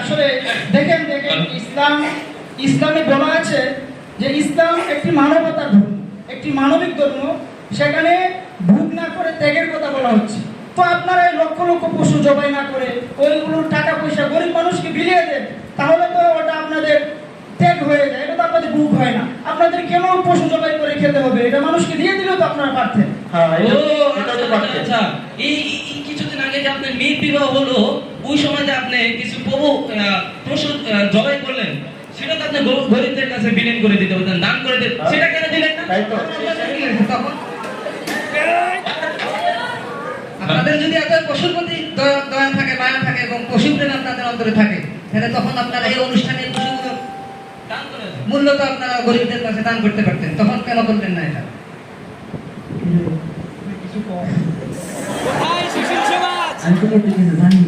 আসলে দেখেন দেখেন ইসলাম ইসলামে বলা আছে যে ইসলাম একটি মানবতার ধর্ম একটি মানবিক ধর্ম সেখানে ভোগ না করে ত্যাগের কথা বলা হচ্ছে। তো আপনারা এই লক্ষ লক্ষ পশু জবাই না করে ওইগুলোর টাকা পয়সা গরিব মানুষকে বিলিয়ে দেন তাহলে তো ওটা আপনাদের ত্যাগ হয়ে যায় এটা তো আপনাদের বুক হয় না। আপনাদের কেন পশু জবাই করে খেতে হবে? এটা মানুষকে দিয়ে দিলেও তো আপনারা পারতেন। হ্যাঁ আচ্ছা আচ্ছা। আচ্ছা। এই কিছুদিন আগে যে আপনার মেয়ের বিবাহ হলো ওই সময় যে আপনি কিছু প্রভু আহ, পশু জবাই করলেন সেটা তো আপনি গরিবদের কাছে বিলীন করে দিতে পারতেন দান করে দিতে হ্যাঁ। সেটা কেন দিলেন না? তাই তো। তখন আপনাদের যদি আপনার পশুর প্রতি দয়া থাকে মায়া থাকে এবং পশু প্রেম আপনাদের অন্তরে থাকে তাহলে তখন আপনারা এই অনুষ্ঠানে পশুগুলো দান করে দেন। মূল্য তো আপনারা গরিবদের কাছে দান করতে পারতেন। তখন কেন করলেন না এটা? কিছু কম আমি করতে কিছু জানি।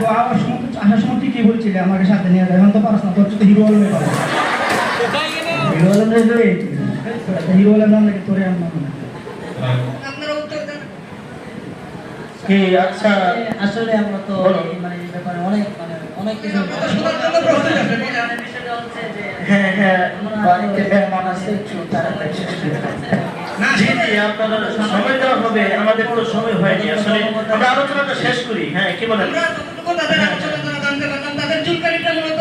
তো আবার সময় আসার সময় ঠিকই বলছিলে? আমাকে সাথে নিয়ে যাবে এখন তো পারস না তোর তো হিরো আলমে পাবো হিরো আলম রে। হিরো আলম নাম নাকি তোরে আনলাম না আপনারা উত্তর দেন। কি আচ্ছা। আসলে আমরা তো মানে এই ব্যাপারে অনেক মানে অনেক কিছু মানে বিষয়টা হচ্ছে যে হ্যাঁ হ্যাঁ। বাড়িতে মেহমান আছে একটু তাড়াতাড়ি সময় দেওয়া হবে আমাদের তো সময় হয়নি। আসলে আমরা আলোচনাটা শেষ করি। হ্যাঁ কি বলেন? আমরা তাদের আলোচনা দ্বারা জানতে পারলাম তাদের চুলকানিটা মূলত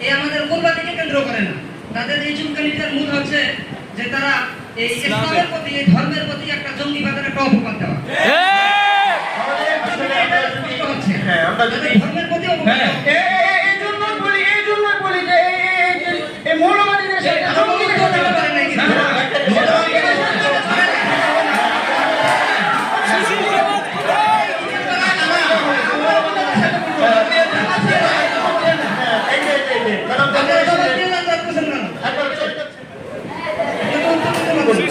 এই আমাদের কোরবানিকে কেন্দ্র করে না। তাদের এই চুলকানিটার মূল হচ্ছে যে তারা এই ইসলামের প্রতি এই ধর্মের প্রতি একটা জঙ্গিবাদের একটা অপবাদ দেওয়া। আসলে আমরা যদি কষ্ট হচ্ছে। হ্যাঁ আমরা যদি ধর্মের প্রতি অপবাদ হ্যাঁ। দেওয়া। এ- এ- এই জন্য বলি এই জন্য বলি যে এই- এই- এই যে- এই মৌলবাদীদের সাথে এই জঙ্গিদের ধর্ম সাথে করতে পারে না কিন্তু। হ্যাঁ, এই যে, এই যে, এই যে, কারণ আপনারা তাদের সবাই আসলে- দিয়ে যান, যাচ্ছেন কেন? একবার চলে যাচ্ছে। এটা তো উত্তর দিতে পারবেন না।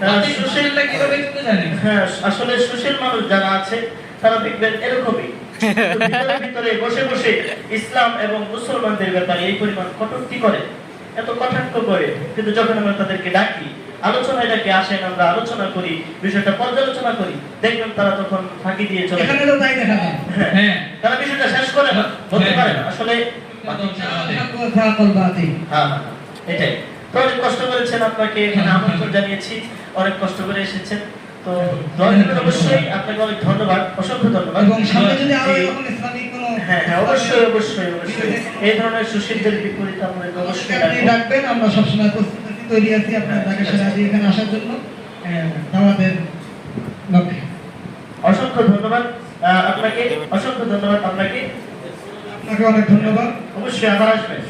হ্যাঁ, আপনি সুশীলটা কীভাবে করতে জানেন হ্যাঁ আসলে সুশীল মানুষ যারা আছে তারা দেখবেন এরকমই। ভিতরে ভিতরে বসে বসে ইসলাম এবং মুসলমানদের ব্যাপারে এই পরিমাণ কটূক্তি করে এত কটাক্ষ করে। কিন্তু যখন আমরা তাদেরকে ডাকি আলোচনায় ডাকি আসেন আমরা আলোচনা করি বিষয়টা পর্যালোচনা করি দেখবেন তারা তখন ফাঁকি দিয়ে চলে এখানে তো তাই দেখা যায়। হ্যাঁ, হ্যাঁ। তারা বিষয়টা শেষ করে না বলতে পারে না। আসলে হ্যাঁ হ্যাঁ, এটাই। তো অনেক কষ্ট করেছেন আপনাকে এখানে আমন্ত্রণ জানিয়েছি অনেক কষ্ট করে এসেছেন। তো অবশ্যই আপনাকে অনেক ধন্যবাদ অসংখ্য ধন্যবাদ। এবং সামনে যদি আরও এরকম ইসলামিক কোনো হ্যাঁ হ্যাঁ অবশ্যই অবশ্যই অবশ্যই। এই ধরনের সুশীলদের বিপরীতে আমাদের অবশ্যই আপনি রাখব। আমরা সবসময় প্রস্তুত আছি তৈরি আছি আপনার সারা এখানে আসার জন্য। দাওয়াতের লক্ষ্যে। অসংখ্য ধন্যবাদ আপনাকে অসংখ্য ধন্যবাদ আপনাকে। আপনাকে অনেক ধন্যবাদ। অবশ্যই আবার আসবেন।